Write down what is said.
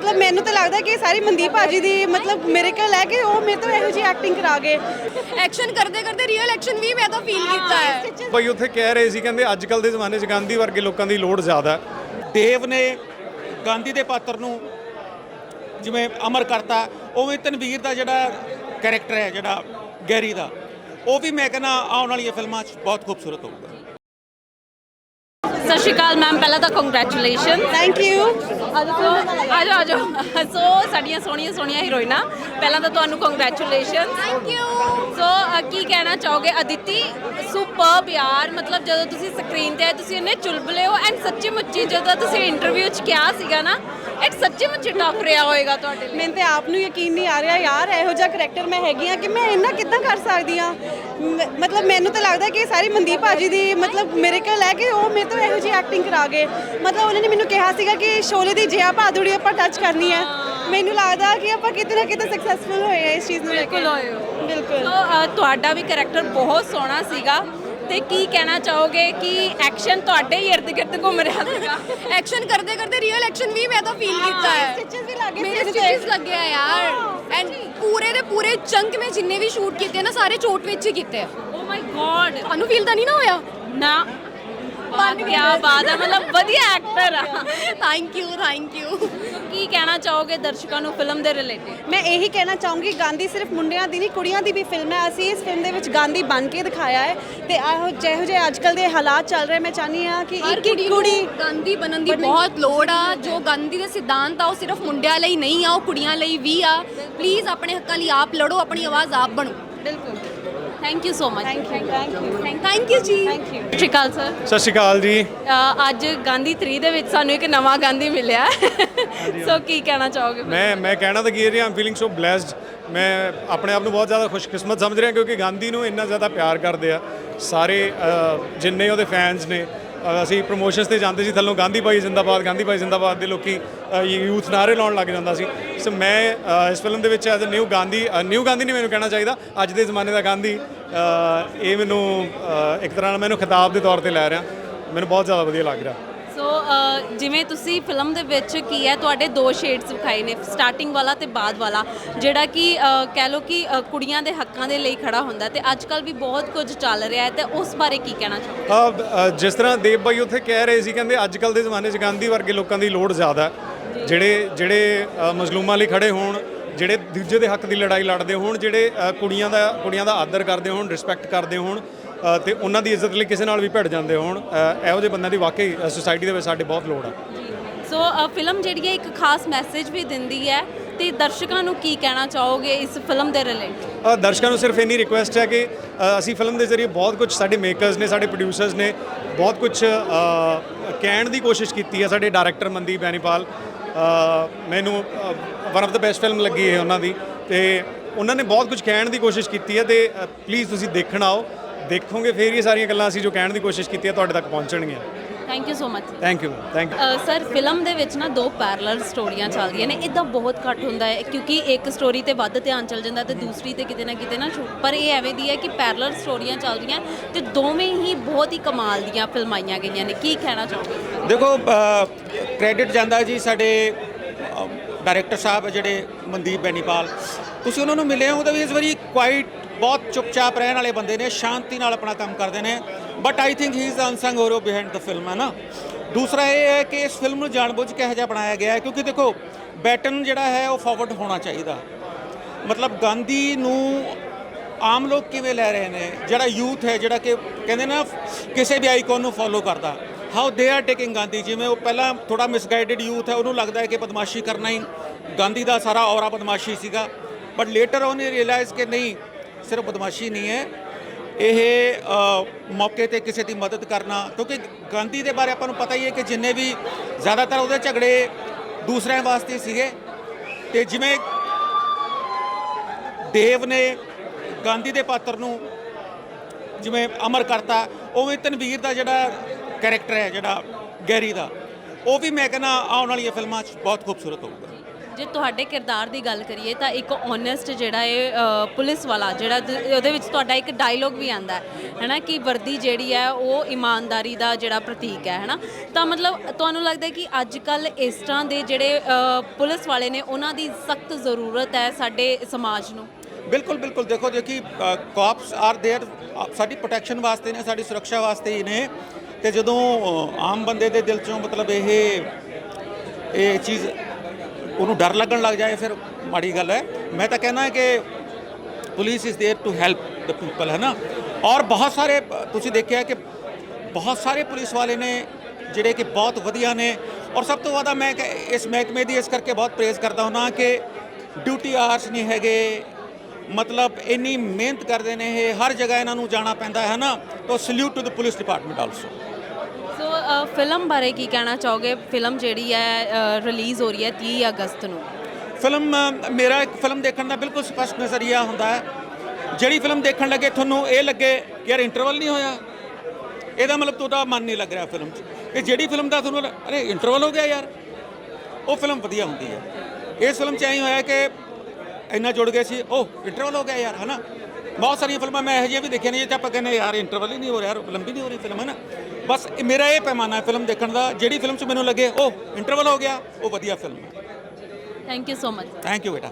ਮਤਲਬ ਮੈਨੂੰ ਤਾਂ ਲੱਗਦਾ ਕਿ ਇਹ ਸਾਰੀ ਮਨਦੀਪ ਭਾਜੀ ਦੀ ਮਤਲਬ ਮਿਰੇਕਲ ਹੈ ਕਿ ਉਹ ਮੇਰੇ ਤੋਂ ਇਹੋ ਜਿਹੀ ਐਕਟਿੰਗ ਕਰਾ ਗਏ ਐਕਸ਼ਨ ਕਰਦੇ ਕਰਦੇ ਰੀਅਲ ਐਕਸ਼ਨ ਵੀ ਮੈਂ ਤਾਂ ਫੀਲ ਕੀਤਾ ਹੈ। ਭਾਈ ਉੱਥੇ ਕਹਿ ਰਹੇ ਸੀ ਕਹਿੰਦੇ ਅੱਜ ਕੱਲ ਦੇ ਜ਼ਮਾਨੇ 'ਚ ਗਾਂਧੀ ਵਰਗੇ ਲੋਕਾਂ ਦੀ ਲੋੜ ਜ਼ਿਆਦਾ ਦੇਵ ਨੇ ਗਾਂਧੀ ਦੇ ਪਾਤਰ ਨੂੰ ਜਿਵੇਂ ਅਮਰ ਕਰਤਾ ਉਵੇਂ ਤਨਵੀਰ ਦਾ ਜਿਹੜਾ ਕੈਰੈਕਟਰ ਹੈ ਜਿਹੜਾ ਗੈਰੀ ਦਾ ਉਹ ਵੀ ਮੈਂ ਕਹਿੰਦਾ ਆਉਣ ਵਾਲੀਆਂ ਫਿਲਮਾਂ 'ਚ ਬਹੁਤ ਖੂਬਸੂਰਤ ਹੋਊਗਾ। ਸਤਿ ਸ਼੍ਰੀ ਅਕਾਲ ਮੈਮ ਪਹਿਲਾਂ ਤਾਂ ਕੰਗ੍ਰੈਚੁਲੇਸ਼ਨ ਥੈਂਕ ਯੂ ਆ ਜਾਓ ਆ ਜਾਓ ਸੋ ਸਾਡੀਆਂ ਸੋਹਣੀਆਂ ਸੋਹਣੀਆਂ ਹੀਰੋਇਨਾਂ ਪਹਿਲਾਂ ਤਾਂ ਤੁਹਾਨੂੰ ਕੰਗ੍ਰੈਚੁਲੇਸ਼ਨ ਥੈਂਕ ਯੂ ਸੋ ਕੀ ਕਹਿਣਾ ਚਾਹੋਗੇ? ਅਦਿਤੀ ਸੁਪਰਬ ਯਾਰ। ਮਤਲਬ ਜਦੋਂ ਤੁਸੀਂ ਸਕਰੀਨ ਤੇ ਆਏ ਤੁਸੀਂ ਇੰਨੇ ਚੁਲਬਲੇ ਹੋ। ਐਂਡ ਸੱਚੀ ਮੁੱਚੀ ਜਦੋਂ ਤੁਸੀਂ ਇੰਟਰਵਿਊ 'ਚ ਕਿਹਾ ਸੀਗਾ ਨਾ ਇਟ ਸੱਚੀ ਮੁੱਚੀ ਟਫ ਰਿਹਾ ਹੋਏਗਾ ਤੁਹਾਡੇ ਲਈ। ਮੈਨੂੰ ਤੇ ਆਪ ਨੂੰ ਯਕੀਨ ਨਹੀਂ ਆ ਰਿਹਾ ਯਾਰ ਇਹੋ ਜਿਹਾ ਕਰੈਕਟਰ ਮੈਂ ਹੈਗੀ ਆ ਕਿ ਮੈਂ ਇੰਨਾ ਕਿੱਦਾਂ ਕਰ ਸਕਦੀ ਆ ਮਤਲਬ ਮੈਨੂੰ ਤਾਂ ਲੱਗਦਾ ਕਿ ਇਹ ਸਾਰੀ ਮਨਦੀਪ ਭਾਜੀ ਦੀ ਮਤਲਬ ਮਿਰੇਕਲ ਹੈ ਕਿ ਉਹ ਮੇਰੇ ਤੋਂ ਇਹੋ ਜਿਹੀ ਐਕਟਿੰਗ ਕਰਾ ਗਏ। ਮਤਲਬ ਉਹਨਾਂ ਨੇ ਮੈਨੂੰ ਕਿਹਾ ਸੀਗਾ ਕਿ ਸ਼ੋਲੇ ਦੀ ਜਿਆ ਬਹਾਦੁਰੀ ਆਪਾਂ ਟੱਚ ਕਰਨੀ ਹੈ। ਮੈਨੂੰ ਲੱਗਦਾ ਕਿ ਆਪਾਂ ਕਿਤੇ ਨਾ ਕਿਤੇ ਸਕਸੈਸਫੁਲ ਹੋਏ ਆ ਇਸ ਚੀਜ਼ ਨੂੰ ਲੈ ਕੇ। ਬਿਲਕੁਲ ਹੋਏ ਹੋ। ਬਿਲਕੁਲ। ਸੋ ਅ, ਤੁਹਾਡਾ ਵੀ ਕਰੈਕਟਰ ਬਹੁਤ ਸੋਹਣਾ ਸੀਗਾ। ਤੇ ਕੀ ਕਹਿਣਾ ਚਾਹੋਗੇ ਕਿ ਐਕਸ਼ਨ ਤੁਹਾਡੇ ਹੀ ਇਰਦ ਗਿਰਦ ਘੁੰਮ ਰਿਹਾ ਐਕਸ਼ਨ ਕਰਦੇ ਕਰਦੇ ਰੀਅਲ ਐਕਸ਼ਨ ਵੀ ਮੈਂ ਤਾਂ ਫੀਲ ਕੀਤਾ ਹੈ। ਵੀ ਲੱਗੇ ਮੇਰੇ। ਸਟਿਚਸ ਲੱਗਿਆ ਯਾਰ। ਐਂਡ ਪੂਰੇ ਦੇ ਪੂਰੇ ਚੰਕ ਮੈਂ ਜਿੰਨੇ ਵੀ ਸ਼ੂਟ ਕੀਤੇ ਨਾ ਸਾਰੇ ਚੋਟ ਵਿੱਚ ਹੀ ਕੀਤੇ ਆ। ਓ ਮਾਈ ਗॉड ਤੁਹਾਨੂੰ ਫੀਲ ਤਾਂ ਨਹੀਂ ਨਾ ਹੋਇਆ? ਨਾ। ਬਣ ਗਿਆ। ਬਾਤ ਹੈ ਮਤਲਬ ਵਧੀਆ ਐਕਟਰ ਆ। ਥੈਂਕ ਯੂ ਥੈਂਕ ਯੂ ਕੀ ਕਹਿਣਾ ਚਾਹੋਗੇ ਦਰਸ਼ਕਾਂ ਨੂੰ ਫਿਲਮ ਦੇ ਰਿਲੇਟਿਡ ਮੈਂ ਇਹੀ ਕਹਿਣਾ ਚਾਹੂੰਗੀ ਗਾਂਧੀ ਸਿਰਫ ਮੁੰਡਿਆਂ ਦੀ ਨਹੀਂ ਕੁੜੀਆਂ ਦੀ ਵੀ ਫਿਲਮ ਹੈ। ਅਸੀਂ ਇਸ ਫਿਲਮ ਦੇ ਵਿੱਚ ਗਾਂਧੀ ਬਣ ਕੇ ਦਿਖਾਇਆ ਹੈ ਤੇ ਇਹੋ ਜਿਹੋ ਜਿਹੇ ਅੱਜਕੱਲ ਦੇ ਹਾਲਾਤ ਚੱਲ ਰਹੇ ਮੈਂ ਚਾਹਨੀ ਆ ਕਿ ਇੱਕ ਇੱਕ ਕੁੜੀ ਗਾਂਧੀ ਬਣਨ ਦੀ ਬਹੁਤ ਲੋੜ ਆ। ਜੋ ਗਾਂਧੀ ਦੇ ਸਿਧਾਂਤ ਆ ਉਹ ਸਿਰਫ ਮੁੰਡਿਆਂ ਲਈ ਨਹੀਂ ਆ ਉਹ ਕੁੜੀਆਂ ਲਈ ਵੀ ਆ। ਪਲੀਜ਼ ਆਪਣੇ ਹੱਕਾਂ ਲਈ ਆਪ ਲੜੋ ਆਪਣੀ ਆਵਾਜ਼ ਆਪ ਬਣੋ। ਬਿਲਕੁਲ। Thank you so much thank you thank you thank you ਜੀ ਥੈਂਕ ਯੂ ਸਤਿ ਸ਼੍ਰੀ ਅਕਾਲ ਸਰ ਸਤਿ ਸ਼੍ਰੀ ਅਕਾਲ ਜੀ। ਅੱਜ ਗਾਂਧੀ 3 ਦੇ ਵਿੱਚ ਸਾਨੂੰ ਇੱਕ ਨਵਾਂ ਗਾਂਧੀ ਮਿਲਿਆ। ਸੋ ਕੀ ਕਹਿਣਾ ਚਾਹੋਗੇ ਮੈਂ ਮੈਂ ਕਹਿਣਾ ਤਾਂ ਕੀ ਰਿਹਾ ਆਮ ਫੀਲਿੰਗ ਸੋ ਬlesed ਮੈਂ ਆਪਣੇ ਆਪ ਨੂੰ ਬਹੁਤ ਜ਼ਿਆਦਾ ਖੁਸ਼ਕਿਸਮਤ ਸਮਝ ਰਿਹਾ ਕਿਉਂਕਿ ਗਾਂਧੀ ਨੂੰ ਇੰਨਾ ਜ਼ਿਆਦਾ ਪਿਆਰ ਕਰਦੇ ਆ। ਸਾਰੇ ਜਿੰਨੇ ਉਹਦੇ ਫੈਨਸ ਨੇ ਅਸੀਂ ਪ੍ਰੋਮੋਸ਼ਨਸ ਤੇ ਜਾਂਦੇ ਸੀ, ਥੱਲੋਂ ਗਾਂਧੀ ਭਾਈ ਜ਼ਿੰਦਾਬਾਦ, ਗਾਂਧੀ ਭਾਈ ਜ਼ਿੰਦਾਬਾਦ ਦੇ ਲੋਕੀ ਯੂਥ ਨਾਰੇ ਲਾਉਣ ਲੱਗ ਜਾਂਦਾ ਸੀ। ਸੋ ਮੈਂ ਇਸ ਫਿਲਮ ਦੇ ਵਿੱਚ as a new Gandhi new Gandhi ਨਹੀਂ ਮੈਨੂੰ ਕਹਿਣਾ ਚਾਹੀਦਾ, ਅੱਜ ਦੇ ਜ਼ਮਾਨੇ ਦਾ ਗਾਂਧੀ ਇਹ ਮੈਨੂੰ ਇੱਕ ਤਰ੍ਹਾਂ ਨਾਲ ਮੈਨੂੰ ਖਿਤਾਬ ਦੇ ਤੌਰ ਤੇ ਲੈ ਰਿਹਾ। ਮੈਨੂੰ ਬਹੁਤ ਜ਼ਿਆਦਾ ਵਧੀਆ ਲੱਗ ਰਿਹਾ। ਸੋ ਅ, ਜਿਵੇਂ ਤੁਸੀਂ ਫਿਲਮ ਦੇ ਵਿੱਚ ਕੀ ਹੈ ਤੁਹਾਡੇ ਦੋ ਸ਼ੇਡਸ ਵਿਖਾਏ ਨੇ ਸਟਾਰਟਿੰਗ ਵਾਲਾ ਤੇ ਬਾਅਦ ਵਾਲਾ ਜਿਹੜਾ ਕਿ ਅ, ਕਹਿ ਲਓ ਕਿ ਅ, ਕੁੜੀਆਂ ਦੇ ਹੱਕਾਂ ਦੇ ਲਈ ਖੜਾ ਹੁੰਦਾ ਤੇ ਅੱਜ ਕੱਲ ਵੀ ਬਹੁਤ ਕੁਝ ਚੱਲ ਰਿਹਾ ਹੈ ਤੇ ਉਸ ਬਾਰੇ ਕੀ ਕਹਿਣਾ ਚਾਹੋਗੇ? ਆ ਅ, ਜਿਸ ਤਰ੍ਹਾਂ ਦੇਵ ਬਾਈ ਉੱਥੇ ਕਹਿ ਰਹੇ ਸੀ ਕਹਿੰਦੇ ਅੱਜ ਕੱਲ ਦੇ ਜ਼ਮਾਨੇ 'ਚ ਗਾਂਧੀ ਵਰਗੇ ਲੋਕਾਂ ਦੀ ਲੋੜ ਜ਼ਿਆਦਾ ਹੈ। ਜਿਹੜੇ ਜਿਹੜੇ ਅ, ਮਜ਼ਲੂਮਾਂ ਲਈ ਖੜੇ ਹੋਣ ਜਿਹੜੇ ਦੂਜੇ ਦੇ ਹੱਕ ਦੀ ਲੜਾਈ ਲੜਦੇ ਹੋਣ ਜਿਹੜੇ ਅ, ਕੁੜੀਆਂ ਦਾ ਕੁੜੀਆਂ ਦਾ ਆਦਰ ਕਰਦੇ ਹੋਣ ਰਿਸਪੈਕਟ ਕਰਦੇ ਹੋਣ ਤੇ ਉਹਨਾਂ ਦੀ ਇੱਜ਼ਤ ਲਈ ਕਿਸੇ ਨਾਲ ਵੀ ਭਿੜ ਜਾਂਦੇ ਹੋਣ ਇਹੋ ਜਿਹੇ ਬੰਦਿਆਂ ਦੀ ਵਾਕਈ ਸੋਸਾਇਟੀ ਦੇ ਵਿੱਚ ਸਾਡੇ ਬਹੁਤ ਲੋੜ ਹੈ ਸੋ ਫਿਲਮ ਜਿਹੜੀ ਹੈ ਇੱਕ ਖਾਸ ਮੈਸੇਜ ਵੀ ਦਿੰਦੀ ਹੈ। ਤੇ ਦਰਸ਼ਕਾਂ ਨੂੰ ਕੀ ਕਹਿਣਾ ਚਾਹੋਗੇ ਇਸ ਫਿਲਮ ਦੇ ਰਿਲੇਟਡ ਅ, ਦਰਸ਼ਕਾਂ ਨੂੰ ਸਿਰਫ ਇੰਨੀ ਰਿਕੁਐਸਟ ਹੈ ਕਿ ਅਸੀਂ ਫਿਲਮ ਦੇ ਜ਼ਰੀਏ ਬਹੁਤ ਕੁਝ ਸਾਡੇ ਮੇਕਰਸ ਨੇ ਸਾਡੇ ਪ੍ਰੋਡਿਊਸਰਸ ਨੇ ਬਹੁਤ ਕੁਝ ਕਹਿਣ ਦੀ ਕੋਸ਼ਿਸ਼ ਕੀਤੀ ਹੈ ਸਾਡੇ ਡਾਇਰੈਕਟਰ ਮਨਦੀਪ ਬੈਨੀਪਾਲ। ਮੈਨੂੰ one of the best film ਲੱਗੀ ਹੈ ਉਹਨਾਂ ਦੀ। ਤੇ ਉਹਨਾਂ ਨੇ ਬਹੁਤ ਕੁਝ ਕਹਿਣ ਦੀ ਕੋਸ਼ਿਸ਼ ਕੀਤੀ ਹੈ ਤੇ ਪਲੀਜ਼ ਤੁਸੀਂ ਦੇਖਣ ਆਓ। ਦੇਖੋਗੇ ਫੇਰ ਇਹ ਸਾਰੀਆਂ ਗੱਲਾਂ ਅਸੀਂ ਜੋ ਕਹਿਣ ਦੀ ਕੋਸ਼ਿਸ਼ ਕੀਤੀ ਹੈ ਤੁਹਾਡੇ ਤੱਕ ਪਹੁੰਚਣਗੀਆਂ। Thank you so much thank you thank you sir film ਦੇ ਵਿੱਚ ਨਾ ਦੋ ਪੈਰਲਲ ਸਟੋਰੀਆਂ ਚੱਲਦੀਆਂ ਨੇ। ਇਦਾਂ ਬਹੁਤ ਘੱਟ ਹੁੰਦਾ ਹੈ ਕਿਉਂਕਿ ਇੱਕ ਸਟੋਰੀ ਤੇ ਵੱਧ ਧਿਆਨ ਚੱਲ ਜਾਂਦਾ ਤੇ ਦੂਸਰੀ ਤੇ ਕਿਤੇ ਨਾ ਕਿਤੇ ਨਾ ਛੁੱਟ ਪਰ ਇਹ ਐਵੇਂ ਦੀ ਹੈ ਕਿ ਪੈਰਲਲ ਸਟੋਰੀਆਂ ਚੱਲਦੀਆਂ ਤੇ ਦੋਵੇਂ ਹੀ ਬਹੁਤ ਹੀ ਕਮਾਲ ਦੀਆਂ ਫਿਲਮਾਈਆਂ ਗਈਆਂ ਨੇ। ਕੀ ਕਹਿਣਾ ਚਾਹੋਗੇ? ਦੇਖੋ ਕ੍ਰੈਡਿਟ ਜਾਂਦਾ ਜੀ ਸਾਡੇ ਡਾਇਰੈਕਟਰ ਸਾਹਿਬ ਜਿਹੜੇ ਮਨਦੀਪ ਬੈਨੀਪਾਲ। ਤੁਸੀਂ ਉਹਨਾਂ ਨੂੰ ਮਿਲੇ ਹੋ ਉਹਦਾ ਵੀ ਇਸ ਵਾਰੀ ਕੁਆਇਟ ਬਹੁਤ ਚੁੱਪਚਾਪ ਰਹਿਣ ਵਾਲੇ ਬੰਦੇ ਨੇ, ਸ਼ਾਂਤੀ ਨਾਲ ਆਪਣਾ ਕੰਮ ਕਰਦੇ ਨੇ। But I think he is unsung hero behind the film ਹੈ ਨਾ? ਦੂਸਰਾ ਇਹ ਹੈ ਕਿ ਇਸ ਫਿਲਮ ਨੂੰ ਜਾਣਬੁੱਝ ਕੇ ਇਹੋ ਜਿਹਾ ਬਣਾਇਆ ਗਿਆ ਹੈ, ਕਿਉਂਕਿ ਦੇਖੋ, ਬੈਟਨ ਜਿਹੜਾ ਹੈ ਉਹ ਫਾਰਵਰਡ ਹੋਣਾ ਚਾਹੀਦਾ। ਮਤਲਬ ਗਾਂਧੀ ਨੂੰ ਆਮ ਲੋਕ ਕਿਵੇਂ ਲੈ ਰਹੇ ਨੇ? ਜਿਹੜਾ ਯੂਥ ਹੈ, ਜਿਹੜਾ ਕਿ ਕਹਿੰਦੇ ਨਾ ਕਿਸੇ ਵੀ ਆਈਕਨ ਨੂੰ ਫੋਲੋ ਕਰਦਾ। How they are taking Gandhi, ਜਿਵੇਂ ਉਹ ਪਹਿਲਾਂ ਥੋੜਾ ਮਿਸਗਾਈਡਡ ਯੂਥ ਹੈ, ਉਹਨੂੰ ਲੱਗਦਾ ਹੈ ਕਿ ਬਦਮਾਸ਼ੀ ਕਰਨਾ ਹੀ ਗਾਂਧੀ ਦਾ ਸਾਰਾ ਔਰਾ ਬਦਮਾਸ਼ੀ ਸੀਗਾ। ਬਟ ਲੇਟਰ ਉਹਨੇ ਰਿਅਲਾਈਜ਼ ਕਿ ਨਹੀਂ ਸਿਰਫ ਬਦਮਾਸ਼ੀ ਨਹੀਂ ਹੈ ਇਹ ਮੌਕੇ ਤੇ ਕਿਸੇ ਦੀ ਮਦਦ ਕਰਨਾ ਕਿਉਂਕਿ ਗਾਂਧੀ ਦੇ ਬਾਰੇ ਆਪਾਂ ਨੂੰ ਪਤਾ ਹੀ ਹੈ ਕਿ ਜਿੰਨੇ ਵੀ ਜ਼ਿਆਦਾਤਰ ਉਹਦੇ ਝਗੜੇ ਦੂਸਰਿਆਂ ਵਾਸਤੇ ਸੀਗੇ ਤੇ ਜਿਵੇਂ ਦੇਵ ਨੇ ਗਾਂਧੀ ਦੇ ਪਾਤਰ ਨੂੰ ਜਿਵੇਂ ਅਮਰ ਕਰਤਾ ਉਵੇਂ ਤਨਵੀਰ ਦਾ ਜਿਹੜਾ ਕੈਰੈਕਟਰ ਹੈ ਜਿਹੜਾ ਗੈਰੀ ਦਾ ਉਹ ਵੀ ਮੈਂ ਕਹਿੰਦਾ ਆਉਣ ਵਾਲੀਆਂ ਫਿਲਮਾਂ 'ਚ ਬਹੁਤ ਖੂਬਸੂਰਤ ਹੋਊਗਾ ਜੇ ਤੁਹਾਡੇ ਕਿਰਦਾਰ ਦੀ ਗੱਲ ਕਰੀਏ ਤਾਂ ਇੱਕ ਓਨੈਸਟ ਜਿਹੜਾ ਹੈ ਅ, ਪੁਲਿਸ ਵਾਲਾ ਜਿਹੜਾ ਦ- ਉਹਦੇ ਵਿੱਚ ਤੁਹਾਡਾ ਇੱਕ ਡਾਇਲੋਗ ਵੀ ਆਂਦਾ ਹੈ ਹੈਨਾ ਕਿ ਵਰਦੀ ਜਿਹੜੀ ਹੈ ਉਹ ਇਮਾਨਦਾਰੀ ਦਾ ਜਿਹੜਾ ਪ੍ਰਤੀਕ ਹੈ ਹੈਨਾ ਤਾਂ ਮਤਲਬ ਤੁਹਾਨੂੰ ਲੱਗਦਾ ਹੈ ਕਿ ਅੱਜ ਕੱਲ ਇਸ ਤਰ੍ਹਾਂ ਦੇ ਜਿਹੜੇ ਅ, ਪੁਲਿਸ ਵਾਲੇ ਨੇ ਉਹਨਾਂ ਦੀ ਸਖਤ ਜ਼ਰੂਰਤ ਹੈ ਸਾਡੇ ਸਮਾਜ ਨੂੰ ਬਿਲਕੁਲ ਬਿਲਕੁਲ ਦੇਖੋ ਜੇ ਕਿ ਕਾਪਸ ਆਰ देयर ਸਾਡੀ ਪ੍ਰੋਟੈਕਸ਼ਨ ਵਾਸਤੇ ਨੇ ਸਾਡੀ ਸੁਰੱਖਿਆ ਵਾਸਤੇ ਹੀ ਨੇ ਤੇ ਜਦੋਂ ਅ, ਆਮ ਬੰਦੇ ਦੇ ਦਿਲ ਚੋਂ ਮਤਲਬ ਇਹ ਇਹ ਚੀਜ਼ ਉਹਨੂੰ ਡਰ ਲੱਗਣ ਲੱਗ ਜਾਏ ਫਿਰ ਮਾੜੀ ਗੱਲ ਹੈ ਮੈਂ ਤਾਂ ਕਹਿਣਾ ਹੈ ਕਿ police is there to help the people ਹੈ ਨਾ ਔਰ ਬਹੁਤ ਸਾਰੇ ਅ, ਤੁਸੀਂ ਦੇਖਿਆ ਕਿ ਬਹੁਤ ਸਾਰੇ ਪੁਲਿਸ ਵਾਲੇ ਨੇ ਜਿਹੜੇ ਕਿ ਬਹੁਤ ਵਧੀਆ ਨੇ ਔਰ ਸਭ ਤੋਂ ਜ਼ਿਆਦਾ ਮੈਂ ਕਿ ਇਸ ਮਹਿਕਮੇ ਦੀ ਇਸ ਕਰਕੇ ਬਹੁਤ ਪ੍ਰੇਜ਼ ਕਰਦਾ ਹਾਂ ਕਿ ਡਿਊਟੀ ਆਰਸ ਨਹੀਂ ਹੈਗੇ ਮਤਲਬ ਇੰਨੀ ਮਿਹਨਤ ਕਰਦੇ ਨੇ ਇਹ ਹਰ ਜਗ੍ਹਾ ਇਹਨਾਂ ਨੂੰ ਜਾਣਾ ਪੈਂਦਾ ਹੈ ਨਾ ਤਾਂ salute to the police department also so a, film ਬਾਰੇ ਕੀ ਕਹਿਣਾ ਚਾਹੋਗੇ? ਫਿਲਮ ਜਿਹੜੀ ਹੈ ਰਿਲੀਜ਼ ਹੋ ਰਹੀ ਹੈ 30 ਅਗਸਤ ਨੂੰ। ਫਿਲਮ ਮੇਰਾ ਇੱਕ ਫਿਲਮ ਦੇਖਣ ਦਾ ਬਿਲਕੁਲ ਸਪਸ਼ਟ ਨਜ਼ਰੀਆ ਹੁੰਦਾ ਹੈ। ਜਿਹੜੀ ਫਿਲਮ ਦੇਖਣ ਲੱਗੇ, ਤੁਹਾਨੂੰ ਇਹ ਲੱਗੇ ਕਿ ਯਾਰ ਇੰਟਰਵਲ ਨਹੀਂ ਹੋਇਆ। ਇਹਦਾ ਮਤਲਬ ਤੁਹਾਡਾ ਮਨ ਨਹੀਂ ਲੱਗ ਰਿਹਾ ਫਿਲਮ 'ਚ। ਤੇ ਜਿਹੜੀ ਫਿਲਮ ਦਾ ਤੁਹਾਨੂੰ, ਅਰੇ ਇੰਟਰਵਲ ਹੋ ਗਿਆ ਯਾਰ। ਉਹ ਫਿਲਮ ਵਧੀਆ ਹੁੰਦੀ ਹੈ। ਇਸ ਫਿਲਮ 'ਚ ਐਂ ਹੋਇਆ ਕਿ ਇੰਨਾ ਜੁੜ ਗਏ ਸੀ ਉਹ ਇੰਟਰਵਲ ਹੋ ਗਿਆ ਯਾਰ, ਹਨਾ? ਬਹੁਤ ਸਾਰੀਆਂ ਫਿਲਮਾਂ ਮੈਂ ਇਹੋ ਜਿਹੀਆਂ ਵੀ ਦੇਖੀਆਂ ਨੇ ਜਿੱਥੇ ਆਪਾਂ ਕਹਿੰਦੇ ਯਾਰ ਇੰਟਰਵਲ ਹੀ ਨਹੀਂ ਹੋ ਰਿਹਾ ਯਾਰ ਲੰਬੀ ਨਹੀਂ ਹੋ ਰਹੀ ਫਿਲਮ ਹੈ ਨਾ ਬਸ ਮੇਰਾ ਇਹ ਪੈਮਾਨਾ ਹੈ ਫਿਲਮ ਦੇਖਣ ਦਾ। ਜਿਹੜੀ ਫਿਲਮ 'ਚ ਮੈਨੂੰ ਲੱਗੇ ਉਹ ਇੰਟਰਵਲ ਹੋ ਗਿਆ ਉਹ ਵਧੀਆ ਫਿਲਮ ਹੈ। Thank you so much thank you ਬੇਟਾ।